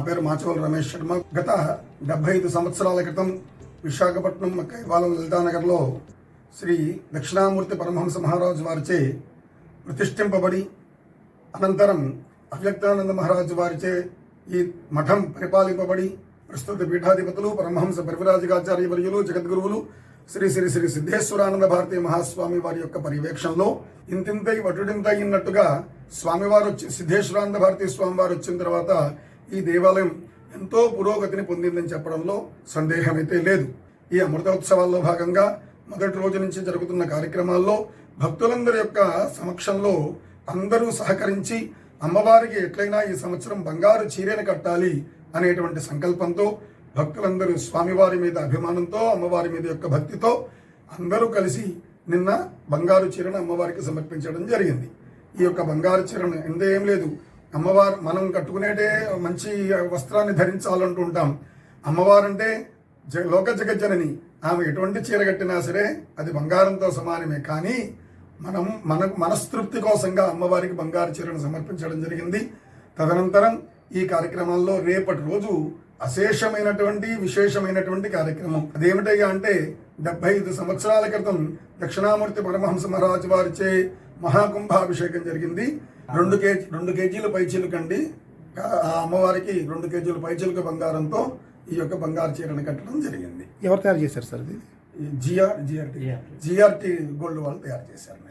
పేరు మాచవల్ రమేష్ శర్మ. గత డెబ్బై ఐదు సంవత్సరాల క్రితం విశాఖపట్నం కైవాలం లలితానగర్లో శ్రీ దక్షిణామూర్తి పరమహంస మహారాజు వారిచే ప్రతిష్ఠింపబడి అనంతరం అవ్యక్తానంద మహారాజు వారిచే ఈ మఠం పరిపాలింపబడి ప్రస్తుత పీఠాధిపతులు పరమహంస పరివిరాజకాచార్య వర్యులు జగద్గురువులు శ్రీ శ్రీ శ్రీ సిద్ధేశ్వరానంద భారతీ మహాస్వామి వారి యొక్క పర్యవేక్షణలో ఇంతింతై వటుడింతై అన్నట్టుగా స్వామివారు వచ్చి సిద్ధేశ్వరానంద భారతీ స్వామి వారు వచ్చిన తర్వాత ఈ దేవాలయం ఎంతో పురోగతిని పొందిందని చెప్పడంలో సందేహమైతే లేదు. ఈ అమృతోత్సవాల్లో భాగంగా మొదటి రోజు నుంచి జరుగుతున్న కార్యక్రమాల్లో భక్తులందరి యొక్క సమక్షంలో అందరూ సహకరించి అమ్మవారికి ఎట్లయినా ఈ సంవత్సరం బంగారు చీరను కట్టాలి అనేటువంటి సంకల్పంతో భక్తులందరూ స్వామివారి మీద అభిమానంతో అమ్మవారి మీద యొక్క భక్తితో అందరూ కలిసి నిన్న బంగారు చీరను అమ్మవారికి సమర్పించడం జరిగింది. ఈ యొక్క బంగారు చీరను ఎందేం లేదు. అమ్మవారు మనం కట్టుకునేటే మంచి వస్త్రాన్ని ధరించాలంటూ ఉంటాం అమ్మవారంటే జ లోక జగజ్జనని. ఆమె ఎటువంటి చీర కట్టినా సరే అది బంగారంతో సమానమే. కానీ మనం మన మనస్తృప్తి కోసంగా అమ్మవారికి బంగారు చీరను సమర్పించడం జరిగింది. తదనంతరం ఈ కార్యక్రమాల్లో రేపటి రోజు అశేషమైనటువంటి విశేషమైనటువంటి కార్యక్రమం. అదేమిటయ్యా అంటే డెబ్బై ఐదు సంవత్సరాల క్రితం దక్షిణామూర్తి పరమహంస మహారాజు వారిచే మహాకుంభాభిషేకం జరిగింది. రెండు కేజీ రెండు కేజీల పైచీలకండి ఆ అమ్మవారికి రెండు కేజీల పైచీలక బంగారంతో ఈ యొక్క బంగారు చీరను కట్టడం జరిగింది. ఎవరు తయారు చేశారు సార్ ఇది జిఆర్ జిఆర్టీ. జిఆర్టీ గోల్డ్ వాళ్ళు తయారు చేశారు.